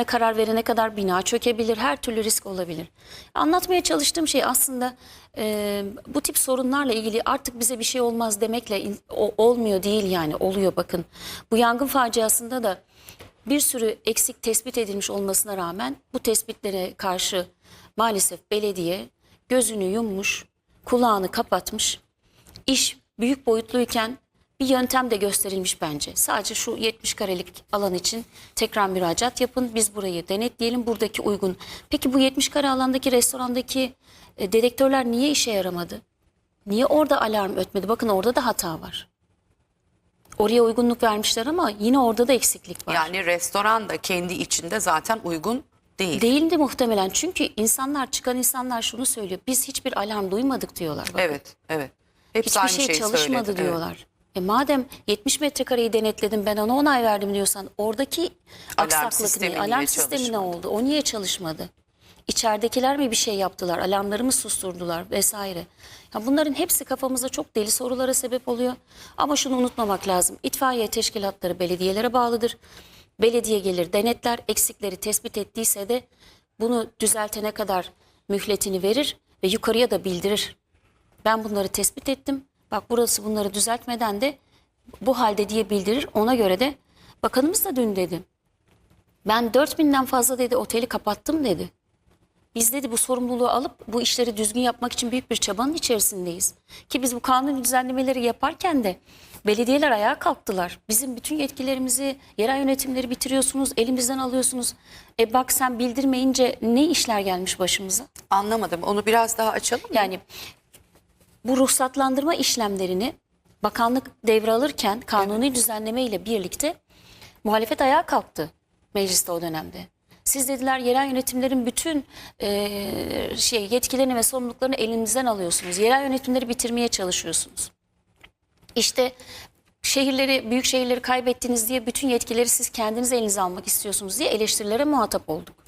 mahkeme karar verene kadar bina çökebilir, her türlü risk olabilir. Anlatmaya çalıştığım şey aslında e, bu tip sorunlarla ilgili artık bize bir şey olmaz demekle in- o- olmuyor değil yani oluyor bakın. Bu yangın faciasında da bir sürü eksik tespit edilmiş olmasına rağmen bu tespitlere karşı maalesef belediye gözünü yummuş, kulağını kapatmış. İş büyük boyutluyken bir yöntem de gösterilmiş bence. Sadece şu 70 karelik alan için tekrar müracaat yapın. Biz burayı denetleyelim. Buradaki uygun. Peki bu 70 kare alandaki restorandaki e, dedektörler niye işe yaramadı? Niye orada alarm ötmedi? Bakın orada da hata var. Oraya uygunluk vermişler ama yine orada da eksiklik var. Yani restoran da kendi içinde zaten uygun değil. Değildi muhtemelen. Çünkü insanlar çıkan insanlar şunu söylüyor. Biz hiçbir alarm duymadık diyorlar. Bakın. Evet, evet. Hepsi Hiçbir aynı şey şeyi çalışmadı söyledi, evet. E madem 70 metrekareyi denetledim ben ona onay verdim diyorsan oradaki aksaklık sistemi ne? niye Alarm sistemi ne çalışmadı? oldu? O niye çalışmadı? İçeridekiler mi bir şey yaptılar? Alarmları mı susturdular vesaire? Ya bunların hepsi kafamızda çok deli sorulara sebep oluyor. Ama şunu unutmamak lazım. İtfaiye teşkilatları belediyelere bağlıdır. Belediye gelir denetler, eksikleri tespit ettiyse de bunu düzeltene kadar mühletini verir ve yukarıya da bildirir. Ben bunları tespit ettim. Bak burası bunları düzeltmeden de bu halde diye bildirir. Ona göre de bakanımız da dün dedi. Ben 4000'den fazla dedi oteli kapattım dedi. Biz dedi bu sorumluluğu alıp bu işleri düzgün yapmak için büyük bir çabanın içerisindeyiz. Ki biz bu kanun düzenlemeleri yaparken de belediyeler ayağa kalktılar. Bizim bütün yetkilerimizi, yerel yönetimleri bitiriyorsunuz, elimizden alıyorsunuz. E bak sen bildirmeyince ne işler gelmiş başımıza? Anlamadım. Onu biraz daha açalım. mı? Yani bu ruhsatlandırma işlemlerini bakanlık devralırken kanuni düzenleme ile birlikte muhalefet ayağa kalktı mecliste o dönemde. Siz dediler yerel yönetimlerin bütün eee, şey yetkilerini ve sorumluluklarını elinizden alıyorsunuz. Yerel yönetimleri bitirmeye çalışıyorsunuz. İşte şehirleri, büyük şehirleri kaybettiniz diye bütün yetkileri siz kendiniz elinize almak istiyorsunuz diye eleştirilere muhatap olduk.